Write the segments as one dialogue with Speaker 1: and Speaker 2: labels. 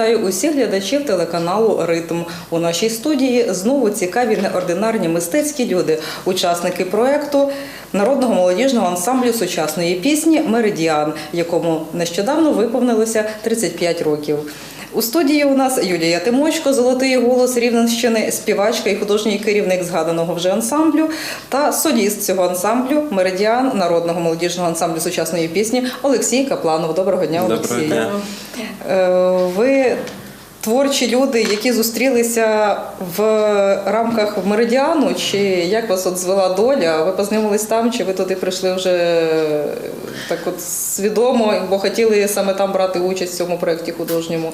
Speaker 1: вітаю усіх глядачів телеканалу Ритм. У нашій студії знову цікаві неординарні мистецькі люди, учасники проекту народного молодіжного ансамблю сучасної пісні Меридіан, якому нещодавно виповнилося 35 років. У студії у нас Юлія Тимочко, золотий голос Рівненщини, співачка і художній керівник згаданого вже ансамблю, та соліст цього ансамблю Меридіан народного молодіжного ансамблю сучасної пісні Олексій Капланов. Доброго дня,
Speaker 2: Доброго дня.
Speaker 1: Е, Ви творчі люди, які зустрілися в рамках меридіану, чи як вас от звела доля? Ви познайомились там, чи ви туди прийшли вже так от свідомо, бо хотіли саме там брати участь в цьому проєкті художньому?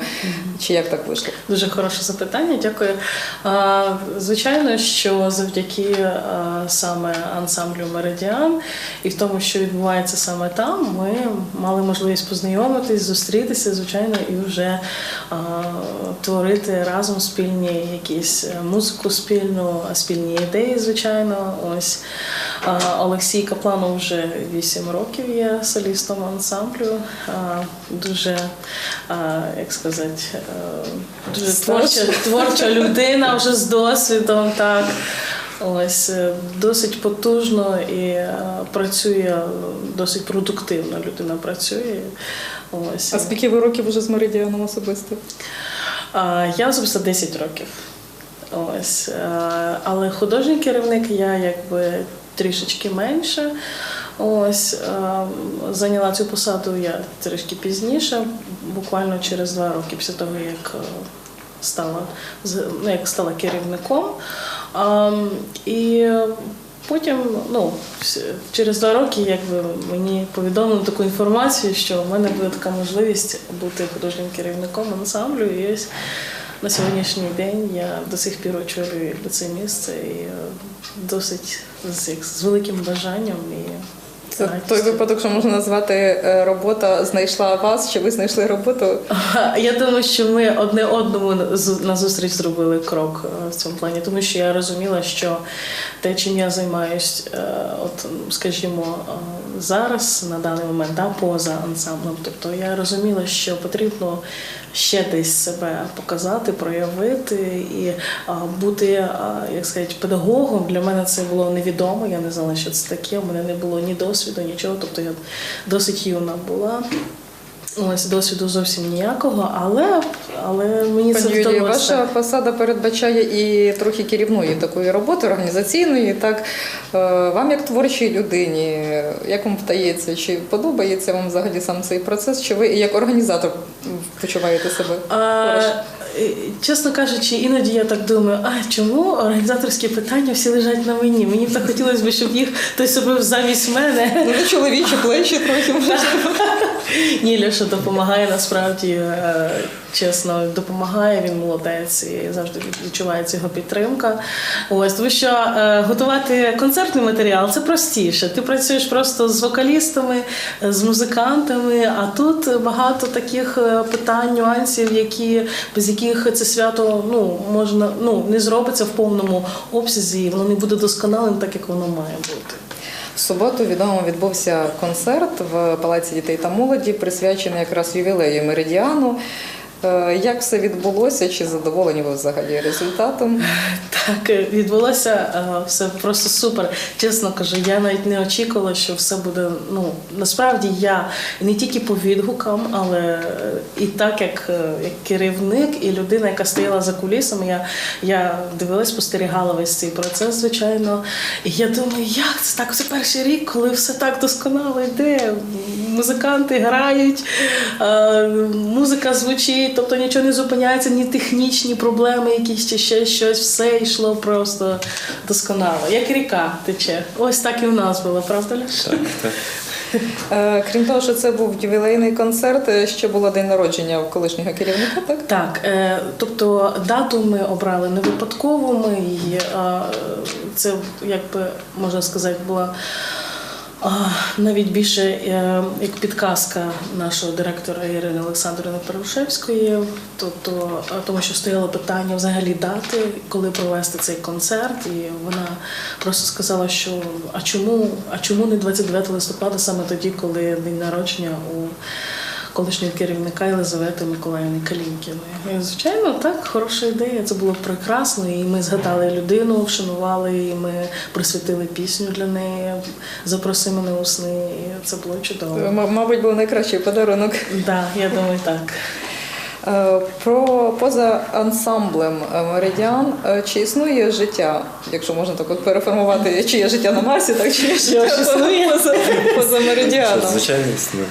Speaker 1: Чи як так вийшло?
Speaker 3: Дуже хороше запитання, дякую. Звичайно, що завдяки саме ансамблю Меридіан і в тому, що відбувається саме там, ми мали можливість познайомитись, зустрітися, звичайно, і вже творити разом спільні якісь е, музику спільну, спільні ідеї, звичайно. Ось Олексій Капланов вже 8 років є солістом ансамблю. Дуже, як сказати, е, дуже творча, творча людина вже з досвідом. Так. Ось е, досить потужно і е, працює досить продуктивно. Людина працює. Ось
Speaker 1: А скільки ви років вже з меридіаном особисто?
Speaker 3: Я особисто 10 років. Ось. е, Але художній керівник я якби трішечки менше. Ось е, зайняла цю посаду я трішки пізніше, буквально через два роки після того, як е, стала ну, як стала керівником. І потім, ну, через два роки, якби мені повідомили таку інформацію, що в мене буде така можливість бути художнім керівником ансамблю. І ось на сьогоднішній день я до сих пір очолюю це місце і е, досить з, великим бажанням і
Speaker 1: Це той випадок, що можна назвати е, робота знайшла вас, чи ви знайшли роботу?
Speaker 3: Я думаю, що ми одне одному назустріч зробили крок е, в цьому плані, тому що я розуміла, що те, чим я займаюсь, е, от скажімо, зараз на даний момент, да, поза ансамблем. Тобто я розуміла, що потрібно ще десь себе показати, проявити і е, бути, е, як сказати, педагогом. Для мене це було невідомо. Я не знала, що це таке. У мене не було ні досвіду, нічого. Тобто я досить юна була. Ось досвіду зовсім ніякого, але, але мені це
Speaker 1: Пані Юлія,
Speaker 3: вдалося.
Speaker 1: ваша посада передбачає і трохи керівної такої роботи, організаційної. Так Е, вам, як творчій людині, як вам вдається, чи подобається вам взагалі сам цей процес? Чи ви як організатор почуваєте себе?
Speaker 3: А, чесно кажучи, іноді я так думаю, а чому організаторські питання всі лежать на мені? Мені б так хотілося б, щоб їх хтось робив замість мене.
Speaker 1: Ну, чоловічі плечі трохи можливо.
Speaker 3: Ні, Льоша допомагає насправді е, чесно допомагає. Він молодець і завжди відчувається його підтримка. Ось тому що е, готувати концертний матеріал це простіше. Ти працюєш просто з вокалістами, з музикантами. А тут багато таких е, питань, нюансів, які без яких це свято ну можна ну не зробиться в повному обсязі, воно не буде досконалим, так як воно має бути.
Speaker 1: В суботу відомо відбувся концерт в Палаці дітей та молоді, присвячений якраз ювілею Меридіану. Е, Як все відбулося? Чи задоволені ви взагалі результатом?
Speaker 3: Так, е, відбулося е, все просто супер. Чесно кажу, я навіть не очікувала, що все буде. Ну насправді я не тільки по відгукам, але і так як, як керівник і людина, яка стояла за кулісами, я, я дивилась, спостерігала весь цей процес, звичайно. І я думаю, як це так? Це перший рік, коли все так досконало йде. Музиканти грають, музика звучить, тобто нічого не зупиняється, ні технічні проблеми, якісь чи ще щось, все йшло просто досконало. Як ріка тече. Ось так і в нас було, правда Леш?
Speaker 2: Так, так.
Speaker 1: Е, Крім того, що це був ювілейний концерт, е, ще було день народження у колишнього керівника, так?
Speaker 3: Так, е, тобто дату ми обрали не випадково. Ми її це якби можна сказати була. Навіть більше е, як підказка нашого директора Ірини Олександрівни Перушевської, тобто тому, що стояло питання взагалі дати, коли провести цей концерт, і вона просто сказала, що а чому, а чому не 29 листопада, саме тоді, коли день народження у колишнього керівника Єлизавети Миколаївни Калінкіної. І, звичайно, так, хороша ідея. Це було прекрасно. І ми згадали людину, вшанували, і ми присвятили пісню для неї, запроси мене у сни. І це було чудово.
Speaker 1: М- Мабуть, був найкращий подарунок.
Speaker 3: Так, я думаю, так.
Speaker 1: Е, Про поза ансамблем е, Меридіан, е, чи існує життя, якщо можна так от переформувати, чи є життя на Марсі, так чи є життя поза, поза Меридіаном?
Speaker 2: Звичайно, існує.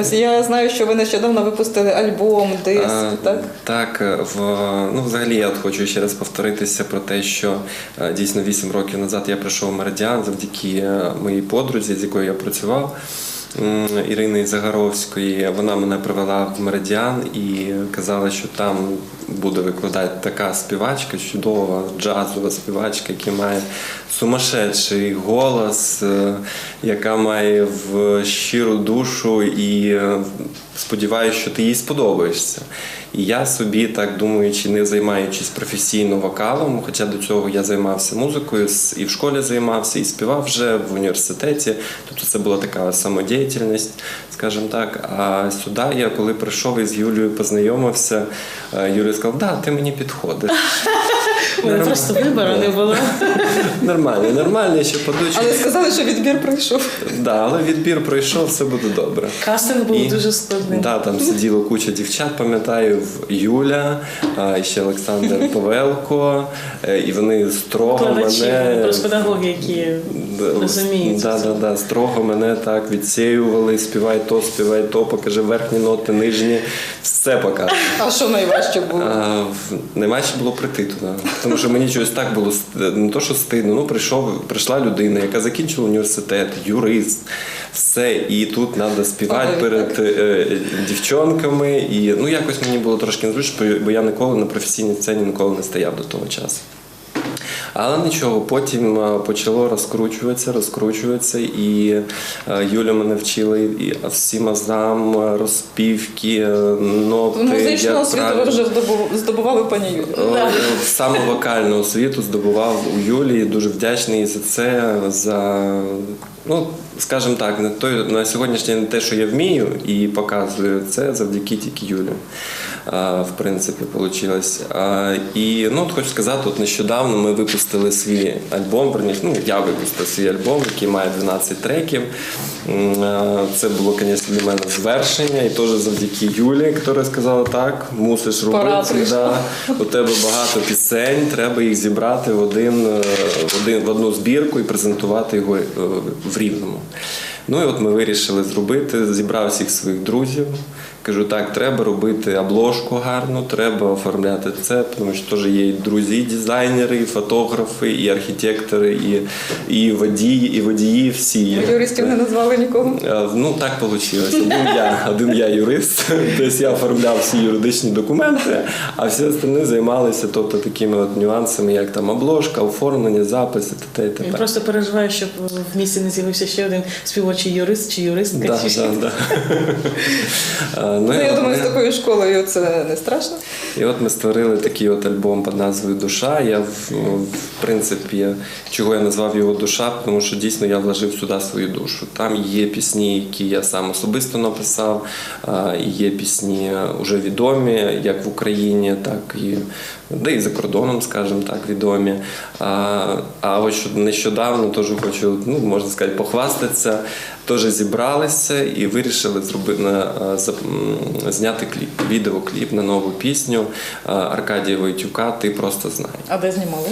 Speaker 1: Ось я знаю, що ви нещодавно випустили альбом, диск,
Speaker 2: А,
Speaker 1: так?
Speaker 2: Так, е, в ну взагалі я от хочу ще раз повторитися про те, що е, дійсно 8 років назад я прийшов в Меридіан завдяки е, моїй подрузі, з якою я працював. Ірини Загаровської, вона мене привела в Меридіан і казала, що там буде викладати така співачка, чудова джазова співачка, яка має сумасшедший голос, е, яка має в щиру душу і е, сподіваюся, що ти їй сподобаєшся. І я собі так думаючи, не займаючись професійно вокалом, хоча до цього я займався музикою і в школі займався, і співав вже в університеті. Тобто це була така самодіяльність, скажімо так. А сюди я коли прийшов і з Юлією познайомився, е, Юлія сказав, да, ти мені підходиш.
Speaker 3: У мене просто вибору не було.
Speaker 2: Нормально, нормально, ще подучу.
Speaker 1: Але сказали, що відбір пройшов.
Speaker 2: Да, але відбір пройшов, все буде добре.
Speaker 3: Кастинг був
Speaker 2: І-
Speaker 3: дуже складний.
Speaker 2: Да, там сиділо куча дівчат, пам'ятаю, в Юля, а, і ще Олександр Павелко, е, і вони строго
Speaker 3: Викладачі,
Speaker 2: мене.
Speaker 3: просто педагоги, які розуміють.
Speaker 2: Да, да, да, строго мене так відсіювали, співай то, співай то, покажи верхні ноти, нижні, все покажи.
Speaker 1: А що найважче було?
Speaker 2: А, Найважче було прийти туди. Тому що мені чогось так було не то, що стидно. Ну, прийшов, прийшла людина, яка закінчила університет, юрист, все. І тут треба співати
Speaker 1: Ой,
Speaker 2: перед е, дівчонками. І ну якось мені було трошки незручно, бо я ніколи на професійній сцені ніколи не стояв до того часу. Але нічого, потім е, почало розкручуватися, розкручуватися, і е, Юля мене вчила і всім азам, е, розпівки, е, ноти.
Speaker 1: Музичну освіту прав...
Speaker 2: ви
Speaker 1: вже здобув- здобували пані Юлі.
Speaker 2: Е, Саме вокальну освіту здобував у Юлії. Дуже вдячний за це. За ну, скажімо так, на той на сьогоднішній день те, що я вмію і показую, це завдяки тільки Юлі. В принципі, вийшло. І ну, от хочу сказати, от нещодавно ми випустили свій альбом. верніше, Ну, я випустив свій альбом, який має 12 треків. Це було, звісно, для мене звершення, і теж завдяки Юлі, яка сказала, так, мусиш робити. Да. У тебе багато пісень, треба їх зібрати в один, е, в один в одну збірку і презентувати його е, в рівному. Ну і от ми вирішили зробити, зібрав всіх своїх друзів. Кажу, так, треба робити обложку гарну, треба оформляти це, тому що теж є і друзі, і дизайнери, і фотографи, і архітектори, і, і водії, і водії всі.
Speaker 1: Юристів не назвали нікого.
Speaker 2: Е, Ну так вийшло. Один я, один я юрист, тобто я оформляв всі юридичні документи, а всі остальні займалися тобто, такими от нюансами, як там обложка, оформлення, записи т.т. і
Speaker 3: Він
Speaker 2: т.п.
Speaker 3: просто переживає, щоб в місті не з'явився ще один співочий юрист чи юристка.
Speaker 2: Да,
Speaker 3: чи-
Speaker 2: да, да. Е,
Speaker 1: Ну, я думаю,
Speaker 2: ми-
Speaker 1: з такою школою це не страшно.
Speaker 2: І от ми створили такий от альбом під назвою Душа. Я в, в принципі, чого я назвав його душа, тому що дійсно я вложив сюди свою душу. Там є пісні, які я сам особисто написав, є пісні вже відомі, як в Україні, так і де і за кордоном, скажімо так, відомі. А, а ось нещодавно теж хочу, ну можна сказати, похвастатися. Теж зібралися і вирішили зробити на зняти кліп, відеокліп на нову пісню Аркадія Войтюка Ти просто знай.
Speaker 1: А де знімали?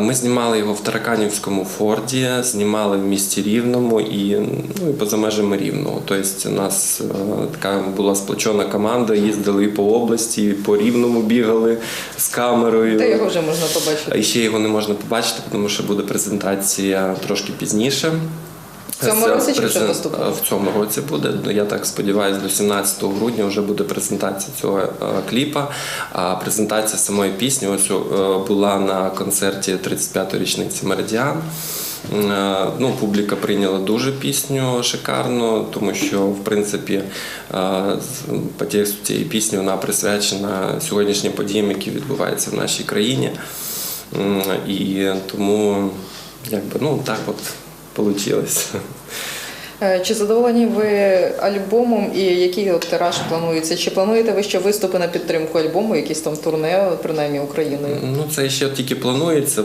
Speaker 2: Ми знімали його в Тараканівському форді, знімали в місті Рівному і, ну, і поза межами Рівного. Тобто у нас така була сплочена команда, їздили і по області, і по Рівному бігали з камерою.
Speaker 1: Де його вже можна побачити?
Speaker 2: А ще його не можна побачити, тому що буде презентація трошки пізніше.
Speaker 1: В цьому
Speaker 2: Це
Speaker 1: році чи вже наступного?
Speaker 2: В цьому році буде. Ну, Я так сподіваюся, до 17 грудня вже буде презентація цього е, кліпа. А презентація самої пісні ось е, була на концерті 35-ї річниці Меридіан. Е, Ну, публіка прийняла дуже пісню шикарно, тому що в принципі по тексту цієї пісні вона присвячена сьогоднішнім подіям, які відбуваються в нашій країні. І тому якби ну так от вийшло.
Speaker 1: Е, Чи задоволені ви альбомом і який от тираж планується? Чи плануєте ви ще виступи на підтримку альбому, якісь там турне, принаймні Україною?
Speaker 2: Ну, це ще тільки планується.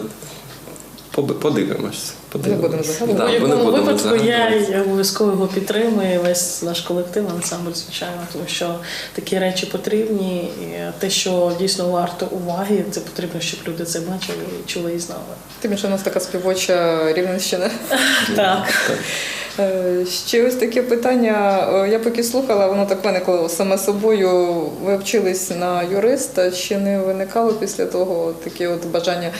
Speaker 2: Поби- Подивимось. подивимось.
Speaker 1: будемо загадувати.
Speaker 2: Да,
Speaker 3: У
Speaker 2: ми
Speaker 3: будь-якому
Speaker 2: будемо
Speaker 3: випадку я, я обов'язково його підтримую, весь наш колектив, ансамбль, звичайно, тому що такі речі потрібні, і те, що дійсно варто уваги, це потрібно, щоб люди це бачили, і чули і знали.
Speaker 1: Тим більше у нас така співоча Рівненщина.
Speaker 3: Так.
Speaker 1: Е, Ще ось таке питання. Е, Я поки слухала, воно так виникло саме собою. Ви вчились на юриста. Чи не виникало після того таке от бажання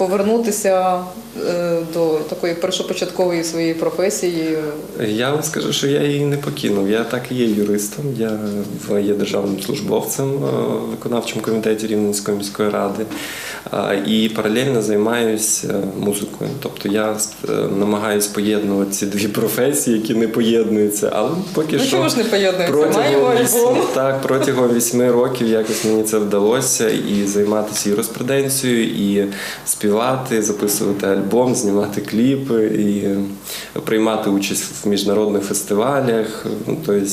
Speaker 1: повернутися е, до такої першопочаткової своєї професії?
Speaker 2: Я вам скажу, що я її не покинув. Я так і є юристом. Я є державним службовцем е, в виконавчому комітеті Рівненської міської ради і паралельно займаюся музикою. Тобто я е, намагаюся поєднувати ці дві професії, які не поєднуються, але поки
Speaker 1: Ну
Speaker 2: що
Speaker 1: чому ж не поєднується? Маємо
Speaker 2: протягом
Speaker 1: альбом.
Speaker 2: так, протягом вісьми років якось мені це вдалося і займатися і юриспруденцією, і співати, записувати альбом, знімати кліпи, і приймати участь в міжнародних фестивалях. Ну, тобто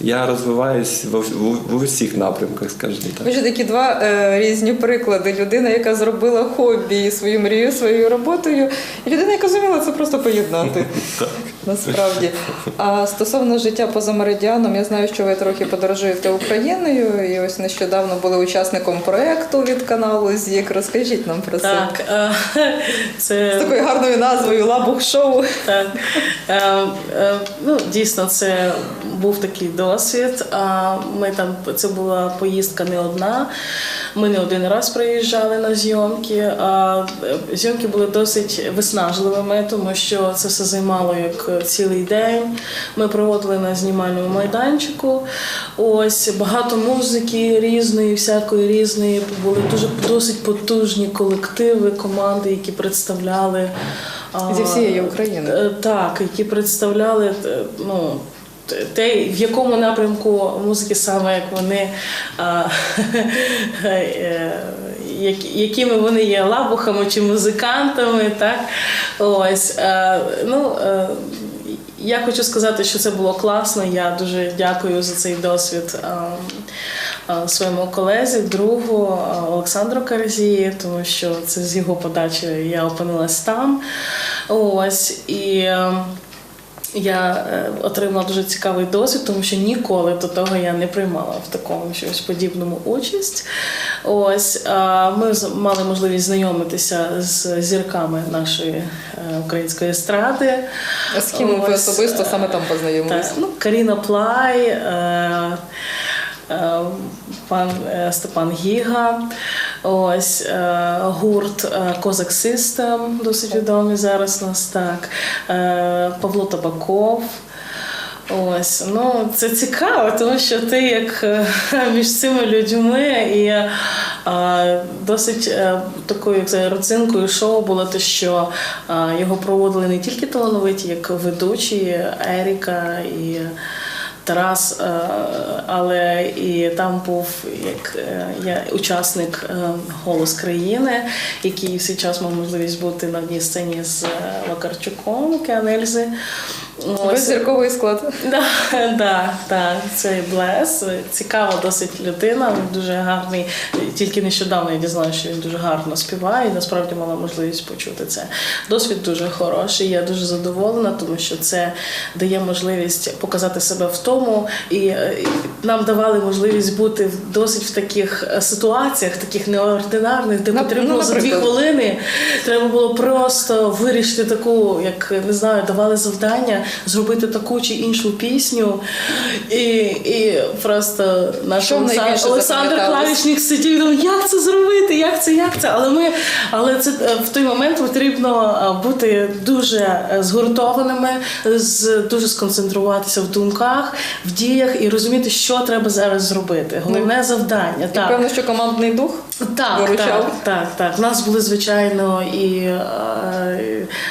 Speaker 2: я розвиваюсь в, в, в усіх напрямках, скажімо так.
Speaker 1: Ви ж такі два е, різні приклади. Людина, яка зробила хобі і свою мрію своєю роботою, і людина, яка зуміла це просто поєднати. Насправді. А стосовно життя поза меридіаном, я знаю, що ви трохи подорожуєте Україною, і ось нещодавно були учасником проекту від каналу ЗІК. Розкажіть нам про це.
Speaker 3: Так, е,
Speaker 1: З
Speaker 3: це
Speaker 1: такою гарною назвою Лабух шоу.
Speaker 3: Так. Е, е, ну, дійсно, це був такий досвід. Ми там, це була поїздка не одна. Ми не один раз приїжджали на зйомки. А зйомки були досить виснажливими, тому що це все займало як цілий день. Ми проводили на знімальному майданчику. Ось багато музики різної, всякої різної. Були дуже досить потужні колективи, команди, які представляли.
Speaker 1: Зі всієї України.
Speaker 3: Е, Так, які представляли е, ну, те, в якому напрямку музики саме як вони, а, е, як- якими вони є лабухами чи музикантами. Так? Ось, е, ну, е, я хочу сказати, що це було класно. Я дуже дякую за цей досвід. а, а, Своєму колезі, другу а, Олександру Карзії, тому що це з його подачі я опинилась там. Ось і е, я е, отримала дуже цікавий досвід, тому що ніколи до того я не приймала в такому щось подібному участь. Ось ми мали можливість знайомитися з зірками нашої е, української естради.
Speaker 1: А з ким ви особисто саме там познайомились?
Speaker 3: так, ну, Каріна Плай, е, пан Степан Гіга, ось е, гурт е, Козак Систем, досить відомий зараз у нас так, е, Павло Табаков. Ось, ну це цікаво, тому що ти як між цими людьми і е, досить е, такою як родзинкою шоу було те, що е, його проводили не тільки талановиті, як ведучі Еріка і. Тарас, е, але і там був як е, я учасник е, голос країни, який всі час мав можливість бути на одній сцені з Вакарчуком Кеанельзи.
Speaker 1: Весь зірковий склад.
Speaker 3: Да, да, да, це Блес. Цікава досить людина, дуже гарний. Тільки нещодавно я дізналася, що він дуже гарно співає. і Насправді мала можливість почути це. Досвід дуже хороший. Я дуже задоволена, тому що це дає можливість показати себе в тому, і е, нам давали можливість бути досить в таких е, ситуаціях, таких неординарних, де
Speaker 1: На-
Speaker 3: потрібно
Speaker 1: ну,
Speaker 3: за дві хвилини треба було просто вирішити таку, як не знаю, давали завдання зробити таку чи іншу пісню. І, і просто наш Олександр, Олександр? Клавішник сидів і думав, як це зробити, як це, як це. Але ми, але це е, в той момент потрібно е, бути дуже е, згуртованими, з дуже сконцентруватися в думках, в діях і розуміти, що треба зараз зробити. Головне завдання.
Speaker 1: І
Speaker 3: Так.
Speaker 1: певно, що командний дух
Speaker 3: Так,
Speaker 1: виручав.
Speaker 3: так, так, так. В нас були, звичайно, і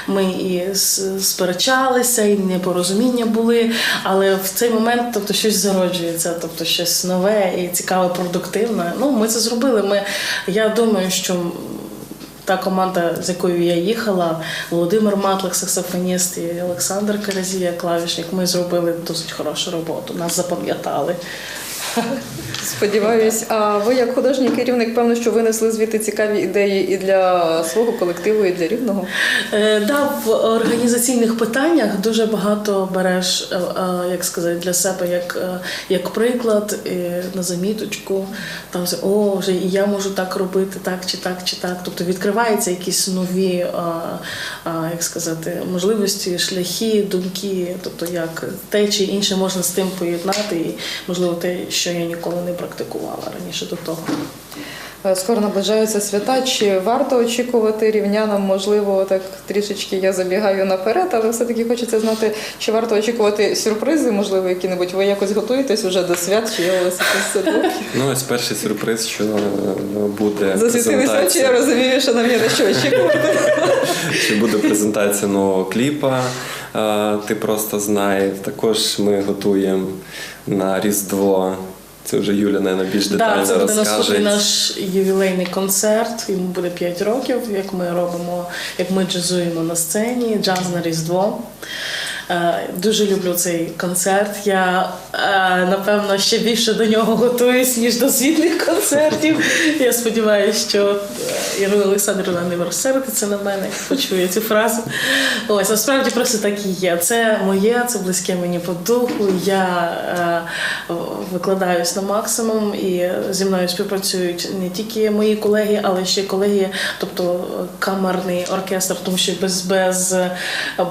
Speaker 3: ми і сперечалися, і непорозуміння були, але в цей момент тобто, щось зароджується, тобто щось нове і цікаве, продуктивне. Ну, ми це зробили. Ми, я думаю, що та команда, з якою я їхала, Володимир Матлик, саксофоніст і Олександр Каразія, клавішник, ми зробили досить хорошу роботу. Нас запам'ятали.
Speaker 1: Сподіваюсь, а ви як художній керівник, певно, що винесли звідти цікаві ідеї і для свого колективу, і для рівного.
Speaker 3: Е, Да, в організаційних питаннях дуже багато береш, е, е, як сказати, для себе як, е, як приклад е, на заміточку. Там о, вже і я можу так робити, так чи так, чи так. Тобто відкриваються якісь нові, е, е, як сказати, можливості, шляхи, думки, тобто як те чи інше можна з тим поєднати, і можливо те, що я ніколи не практикувала раніше до того.
Speaker 1: Е, Скоро наближаються свята. Чи варто очікувати рівнянам? Можливо, так трішечки я забігаю наперед, але все-таки хочеться знати, чи варто очікувати сюрпризи, можливо, які-небудь. Ви якось готуєтесь уже до свят, чи є у вас якийсь садок?
Speaker 2: Ну, ось перший сюрприз, що е, буде
Speaker 1: Засвітилися очі, я розумію, що нам є на що очікувати.
Speaker 2: що буде презентація нового кліпа. е, Ти просто знай. Також ми готуємо на Різдво. Це вже Юля, наверное, більш детально
Speaker 3: Так, це буде
Speaker 2: розкаже.
Speaker 3: наступний наш ювілейний концерт. Йому буде 5 років, як ми робимо, як ми джазуємо на сцені, джаз на Різдво. Е, Дуже люблю цей концерт. Я е, напевно ще більше до нього готуюсь, ніж до світлих концертів. Я сподіваюся, що е, Ірина Олександрівна не розсердиться на мене, почує цю фразу. Ось насправді просто так і є. Це моє, це близьке мені по духу. Я викладаюсь на максимум і зі мною співпрацюють не тільки мої колеги, але ще колеги, тобто камерний оркестр, тому що без, без,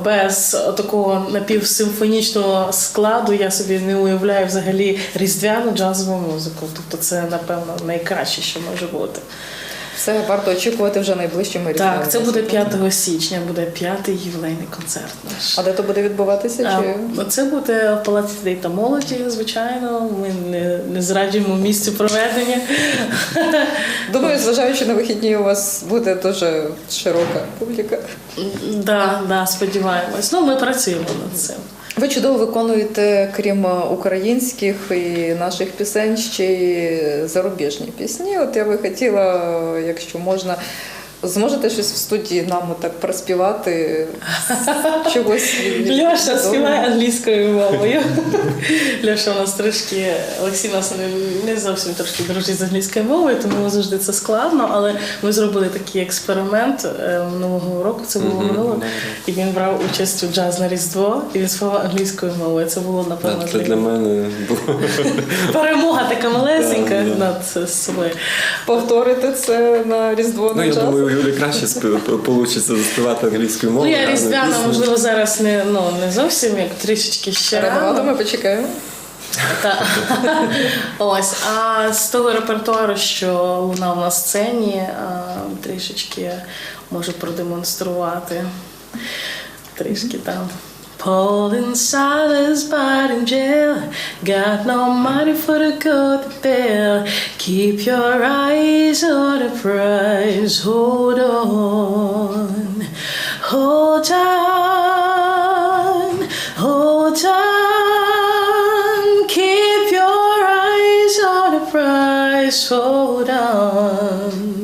Speaker 3: без такого напівсимфонічного складу я собі не уявляю взагалі різдвяну джазову музику. Тобто це, напевно, найкраще, що може бути.
Speaker 1: Все варто очікувати вже найближчими різдвяними
Speaker 3: Так, це буде 5 січня, буде п'ятий ювілейний концерт наш.
Speaker 1: А де то буде відбуватися? Чи
Speaker 3: Це буде в Палаці дітей та молоді, звичайно. Ми не, не зраджуємо місцю проведення.
Speaker 1: думаю, зважаючи на вихідні, у вас буде дуже широка публіка.
Speaker 3: Да, да, сподіваємось. Ну, ми працюємо над цим.
Speaker 1: Ви чудово виконуєте, крім українських і наших пісень, ще й зарубіжні пісні. От я би хотіла, якщо можна, зможете щось в студії нам так проспівати чогось.
Speaker 3: Льоша співає англійською мовою. Льоша у нас трошки, Олексій нас не, зовсім трошки дружить з англійською мовою, тому завжди це складно. Але ми зробили такий експеримент е, минулого року. Це було
Speaker 2: добре.
Speaker 3: І він брав участь у джаз на Різдво, і він співав англійською мовою. Це було напевно
Speaker 2: Це для мене
Speaker 3: перемога така малесенька над собою.
Speaker 1: Повторити це на Різдво
Speaker 2: Ну,
Speaker 1: на
Speaker 2: я
Speaker 1: час.
Speaker 2: думаю, у Юлі краще вийде заспівати англійською
Speaker 3: Ну,
Speaker 2: мовою.
Speaker 3: я різдвяна, можливо, зараз не, ну, не зовсім як трішечки ще рано.
Speaker 1: ми почекаємо.
Speaker 3: Та. Ось, а з того репертуару, що лунав на сцені, трішечки можу продемонструвати. Трішки там. Paul and Silas but in jail. Got no money for the good bill Keep your eyes on the prize. Hold on. Hold on. Hold on. Keep your eyes on the prize. Hold on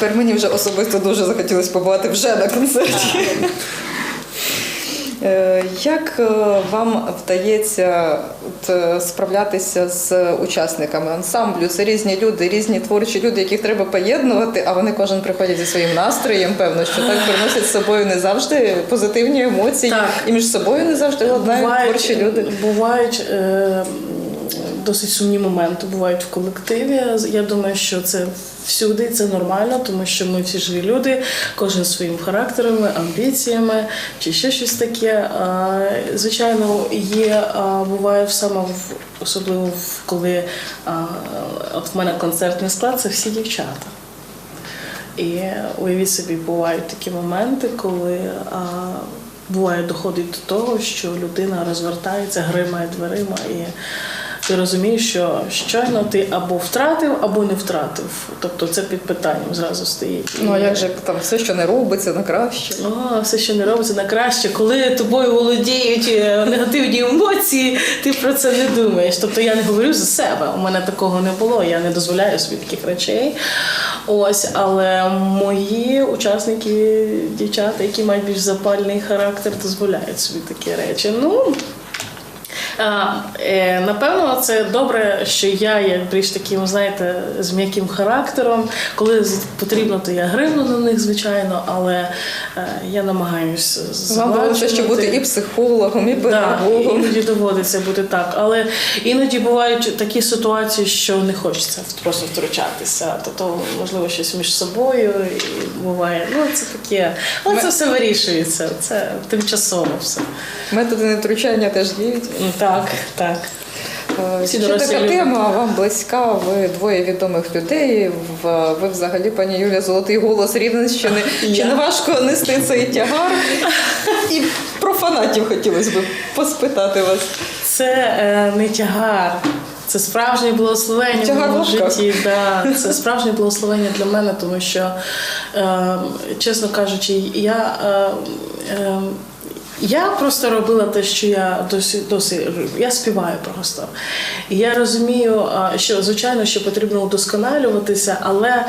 Speaker 1: Тепер мені вже особисто дуже захотілося побувати вже на концерті. Е, Як е, вам вдається от, е, справлятися з учасниками ансамблю? Це різні люди, різні творчі люди, яких треба поєднувати, а вони кожен приходять зі своїм настроєм. Певно, що так приносять з собою не завжди позитивні емоції,
Speaker 3: Так.
Speaker 1: і між собою не завжди ладнають творчі люди.
Speaker 3: Бувають е, досить сумні моменти, бувають в колективі. Я думаю, що це всюди це нормально, тому що ми всі живі люди, кожен своїм характером, амбіціями чи ще щось таке. Звичайно, є буває саме в особливо коли от в мене концертний склад, це всі дівчата. І уявіть собі, бувають такі моменти, коли буває доходить до того, що людина розвертається, гримає дверима і ти розумієш, що щойно ти або втратив, або не втратив. Тобто це під питанням зразу стоїть.
Speaker 1: Ну а як же там все, що не робиться, на краще?
Speaker 3: О, все, що не робиться на краще, коли тобою володіють е, негативні емоції, ти про це не думаєш. Тобто я не говорю за себе. У мене такого не було, я не дозволяю собі таких речей. Ось, але мої учасники, дівчата, які мають більш запальний характер, дозволяють собі такі речі. Ну, напевно, це добре, що я є більш таким, знаєте, з м'яким характером. Коли потрібно, то я гривну на них, звичайно, але е, я намагаюся
Speaker 1: Вам довелося ще бути і психологом, і
Speaker 3: Так,
Speaker 1: педагогом.
Speaker 3: іноді доводиться бути так. Але іноді бувають такі ситуації, що не хочеться просто втручатися. Тобто, можливо, щось між собою і буває. Ну, це таке. Але це все вирішується. Це тимчасово все.
Speaker 1: Методи невтручання теж діють.
Speaker 3: Ну, Так, так.
Speaker 1: Е,
Speaker 3: Всі
Speaker 1: Чи така
Speaker 3: люди.
Speaker 1: тема вам близька? Ви двоє відомих людей. Ви взагалі, пані Юля, золотий голос Рівненщини. Чи не важко нести цей тягар? І про фанатів хотілося б поспитати вас.
Speaker 3: Це е, не тягар. Це справжнє благословення
Speaker 1: Тягар
Speaker 3: в моєму житті. Да. Це справжнє благословення для мене, тому що, е, чесно кажучи, я. Е, е, я просто робила те, що я досі досі. Я співаю просто. І я розумію, що звичайно, що потрібно удосконалюватися, але е,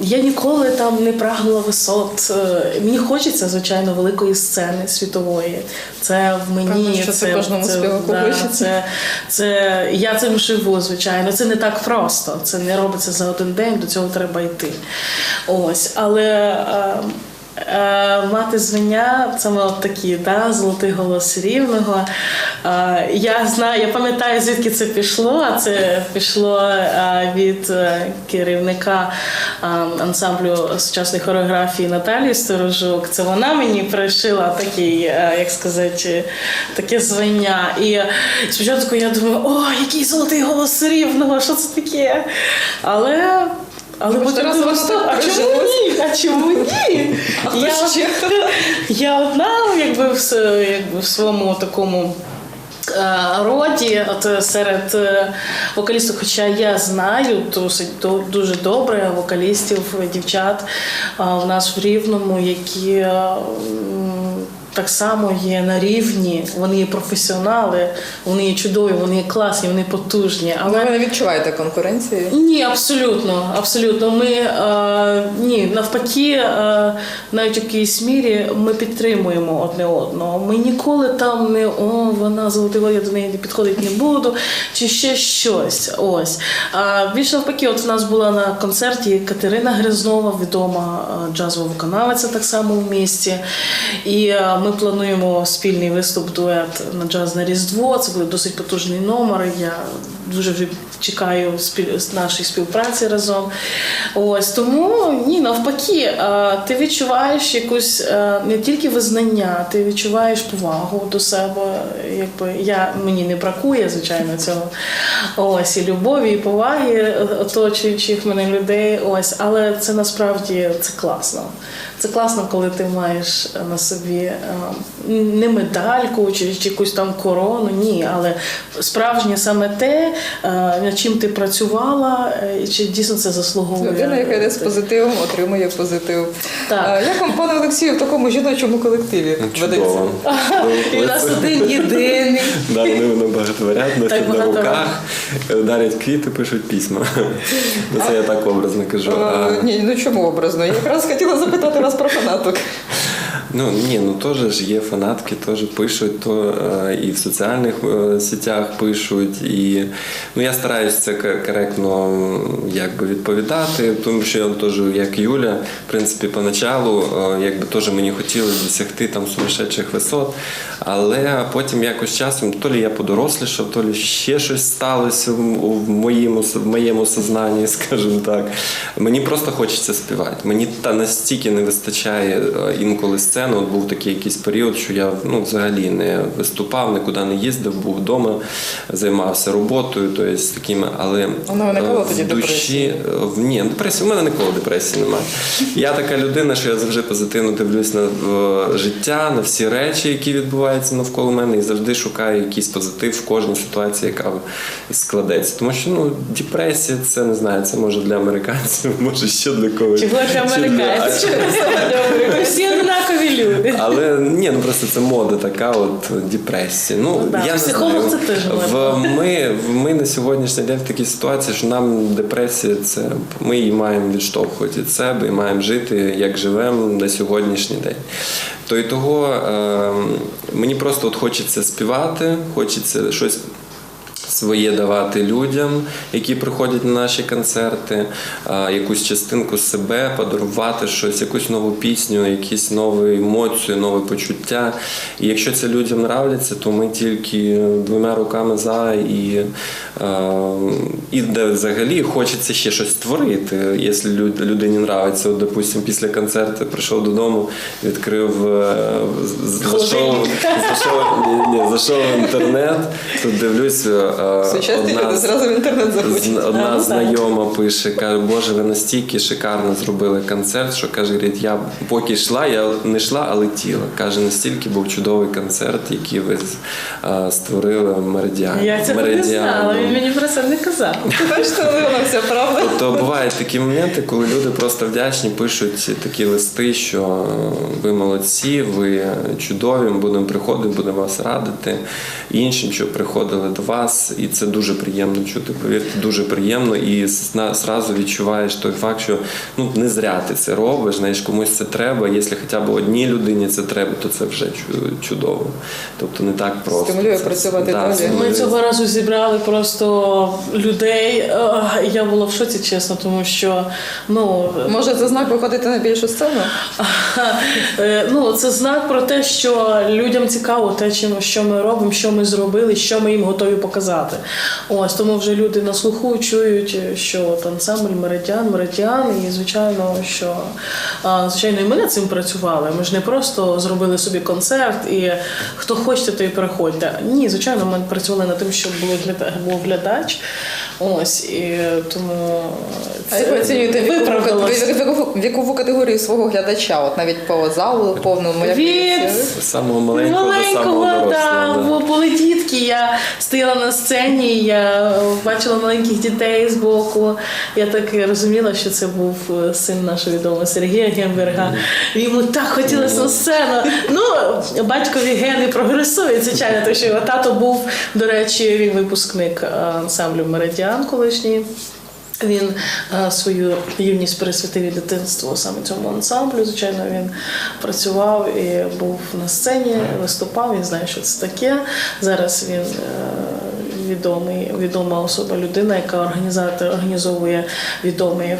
Speaker 3: я ніколи там не прагнула висот. Е, Мені хочеться, звичайно, великої сцени світової. Це в мені
Speaker 1: Певно, що це кожному співаку хочеться.
Speaker 3: Це, це я цим живу, звичайно. Це не так просто. Це не робиться за один день, до цього треба йти. Ось, але. Е, Мати звання, саме от такі, да, золотий голос рівного. Е, Я знаю, я пам'ятаю, звідки це пішло. А це пішло е, від е, керівника е, ансамблю сучасної хореографії Наталії Сторожук. Це вона мені пришила такий, е, як сказати, таке звання. І спочатку я думаю, о, який золотий голос рівного, що це таке? Але. Але
Speaker 1: Ну,
Speaker 3: потім
Speaker 1: раз так
Speaker 3: а чому ні? А чому ні?
Speaker 1: А
Speaker 3: я, я одна, якби в, якби в своєму такому. е, Роді, от е, серед е, вокалістів, хоча я знаю досить до- дуже добре вокалістів, дівчат в нас в Рівному, які так само є на рівні, вони є професіонали, вони є чудові, вони є класні, вони потужні.
Speaker 1: Але ви не відчуваєте конкуренції?
Speaker 3: Ні, абсолютно, абсолютно. Ми е, ні, навпаки, е, навіть в якійсь мірі ми підтримуємо одне одного. Ми ніколи там не о, вона золотила, я до неї не підходити не буду, чи ще щось. Ось. А більше навпаки, от в нас була на концерті Катерина Грязнова, відома е, джазова виконавиця так само в місті. І е, ми плануємо спільний виступ дует на джаз на Різдво. Це буде досить потужний номер. Я дуже вже чекаю нашої співпраці разом. Ось тому ні, навпаки, е, ти відчуваєш якусь е, не тільки визнання, ти відчуваєш повагу до себе. Якби я мені не бракує, звичайно, цього. Ось і любові, і поваги оточуючих мене людей. Ось, але це насправді це класно. Це класно, коли ти маєш на собі е, не медальку чи, якусь там корону, ні, але справжнє саме те, над чим ти працювала, е, і чи дійсно це заслуговує.
Speaker 1: Людина, яка йде з позитивом, отримує позитив.
Speaker 3: Так.
Speaker 1: Як вам, пане Олексію, в такому жіночому колективі ведеться?
Speaker 3: І у нас один єдиний.
Speaker 2: Да, вони носять на руках, е, дарять квіти, пишуть письма. Ну, Це я так образно кажу.
Speaker 1: Е, Ні, ну чому образно? Я якраз хотіла запитати вас про фанаток.
Speaker 2: Ну ні, ну теж ж є фанатки, теж пишуть, то е, і в соціальних е, сетях пишуть. І ну я стараюся це коректно якби відповідати, тому що я теж, як Юля, в принципі, поначалу, е, якби теж мені хотілося досягти там сумасшедших висот. Але потім якось часом то лі я подорослішав, то лі ще щось сталося в, моєму в моєму сознанні, скажімо так. Мені просто хочеться співати. Мені та настільки не вистачає інколи сцени. Мене от був такий якийсь період, що я ну, взагалі не виступав, нікуди не їздив, був вдома, займався роботою, тобто такими, але в душі в- ні, депресії. У мене ніколи депресії немає. Я така людина, що я завжди позитивно дивлюсь на життя, на всі речі, які відбуваються навколо мене, і завжди шукаю якийсь позитив в кожній ситуації, яка складеться. Тому що ну, депресія це не знаю, це може для американців, може ще для когось.
Speaker 3: Чого для
Speaker 2: Чи для-
Speaker 3: американців? Всі однакові люди.
Speaker 2: але ні, ну просто це мода така, от депресія. Ну,
Speaker 3: Ну, да.
Speaker 2: я не знаю.
Speaker 3: це теж
Speaker 2: в, ми, в- ми на сьогоднішній день в такій ситуації, що нам депресія це ми її маємо відштовхувати від себе і маємо жити, як живемо на сьогоднішній день. То і того е, мені просто от хочеться співати, хочеться щось своє давати людям, які приходять на наші концерти, якусь частинку себе, подарувати щось, якусь нову пісню, якісь нову емоцію, нове почуття. І якщо це людям нравиться, то ми тільки двома руками за і, е, і де взагалі хочеться ще щось створити. Якщо людині нравиться, от, допустим, після концерту прийшов додому, відкрив е, зайшов, зайшов, ні, ні, зайшов в інтернет, тут дивлюсь. Е,
Speaker 1: Сучасні
Speaker 2: одна
Speaker 1: люди зразу в інтернет
Speaker 2: з-
Speaker 1: заходять.
Speaker 3: А,
Speaker 2: Одна
Speaker 3: ну,
Speaker 2: знайома пише, каже, Боже, ви настільки шикарно зробили концерт, що каже, говорить, я поки йшла, я не йшла, а летіла. Каже, настільки був чудовий концерт, який ви е, створили в Меридіані.
Speaker 3: Я цього не знала, він мені про це не казав.
Speaker 1: Бачите, Олена, вся правда.
Speaker 2: Тобто бувають такі моменти, коли люди просто вдячні, пишуть такі листи, що е, ви молодці, ви чудові, ми будемо приходити, будемо вас радити. Іншим, що приходили до вас, і це дуже приємно чути. Повірте, дуже приємно. І зразу відчуваєш той факт, що ну не зря ти це робиш, знаєш, комусь це треба. Якщо хоча б одній людині це треба, то це вже чудово. Тобто не так просто.
Speaker 1: Стимулює
Speaker 2: Це-
Speaker 1: працювати
Speaker 2: да,
Speaker 1: далі.
Speaker 2: стимулює.
Speaker 3: Ми цього разу зібрали просто людей. Е, Я була в шоці, чесно, тому що ну
Speaker 1: Може, це знак виходити на більшу сцену?
Speaker 3: Е, Ну, це знак про те, що людям цікаво те, чим що ми робимо, що ми зробили, що ми їм готові показати. Ось тому вже люди на слуху чують, що от ансамбль меридіан, меридіан, і звичайно, що звичайно, і ми над цим працювали. Ми ж не просто зробили собі концерт, і хто хоче, той приходьте. Ні, звичайно, ми працювали над тим, щоб був гляда- був глядач. Ось і тому
Speaker 1: А оцінюєте вікову, вікову, категорію свого глядача? От навіть по залу повному як
Speaker 3: Від
Speaker 2: самого маленького, до самого дорослого.
Speaker 3: да,
Speaker 2: да.
Speaker 3: бо були дітки. Я стояла на сцені, я бачила маленьких дітей з боку. Я так розуміла, що це був е, син нашого відомого Сергія Гемберга. Йому так хотілося на сцену. Ну, батькові гени прогресують, звичайно, тому що його тато був, до речі, він випускник ансамблю Меридіан колишній. Він е, свою юність присвятив і дитинство саме цьому ансамблю. Звичайно, він працював і був на сцені, виступав. Він знає, що це таке. Зараз він е, відомий, відома особа, людина, яка організатор організовує відомий е,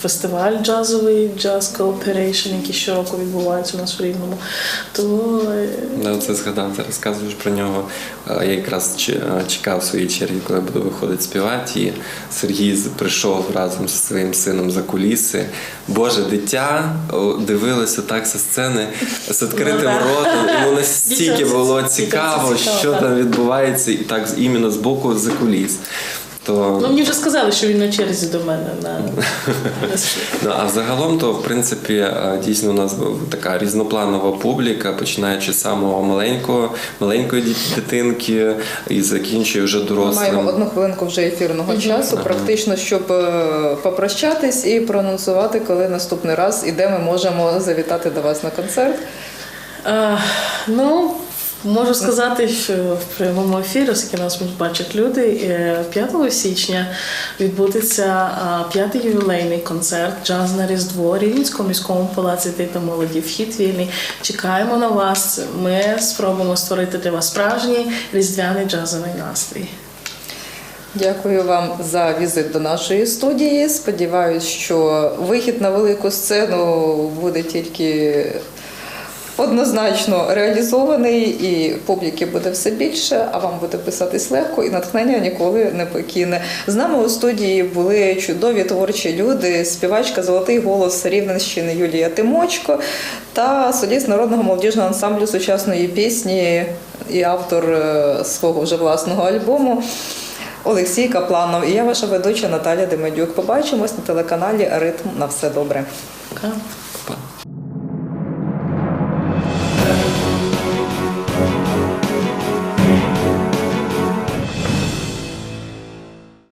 Speaker 3: фестиваль джазовий джаз Cooperation, який щороку відбувається у нас в Рівному. Е,
Speaker 2: Да, це згадав, ти розказуєш про нього. Я якраз чекав своєї черги, коли я буду виходити співати. І Сергій прийшов разом зі своїм сином за куліси. Боже, дитя дивилося так зі сцени з відкритим
Speaker 3: Ну, да.
Speaker 2: ротом. Йому настільки було цікаво,
Speaker 3: цікаво,
Speaker 2: що там відбувається, і так іменно з боку за куліс. То...
Speaker 3: ну, мені вже сказали, що він на черзі до мене на,
Speaker 2: Ну, а загалом, то в принципі е, дійсно у нас така різнопланова публіка, починаючи з самого маленького, маленької дитинки і закінчує вже
Speaker 1: Ми
Speaker 2: дорослим.
Speaker 1: маємо одну хвилинку вже ефірного часу, практично, щоб е, попрощатись і проанонсувати, коли наступний раз і де ми можемо завітати до вас на концерт.
Speaker 3: Е, ну, можу сказати, що в прямому ефірі, оскільки нас бачать люди, е, 5 січня відбудеться е, п'ятий ювілейний концерт Джаз на Різдво Рівненському міському палаці дітей та молоді. Вхід вільний. Чекаємо на вас. Ми спробуємо створити для вас справжній різдвяний джазовий настрій.
Speaker 1: Дякую вам за візит до нашої студії. Сподіваюсь, що вихід на велику сцену буде тільки однозначно реалізований, і публіки буде все більше, а вам буде писатись легко, і натхнення ніколи не покине. З нами у студії були чудові творчі люди, співачка Золотий голос Рівненщини Юлія Тимочко та соліст народного молодіжного ансамблю сучасної пісні і автор е, свого вже власного альбому. Олексій Капланов і я ваша ведуча Наталя Демедюк. Побачимось на телеканалі Ритм на все добре.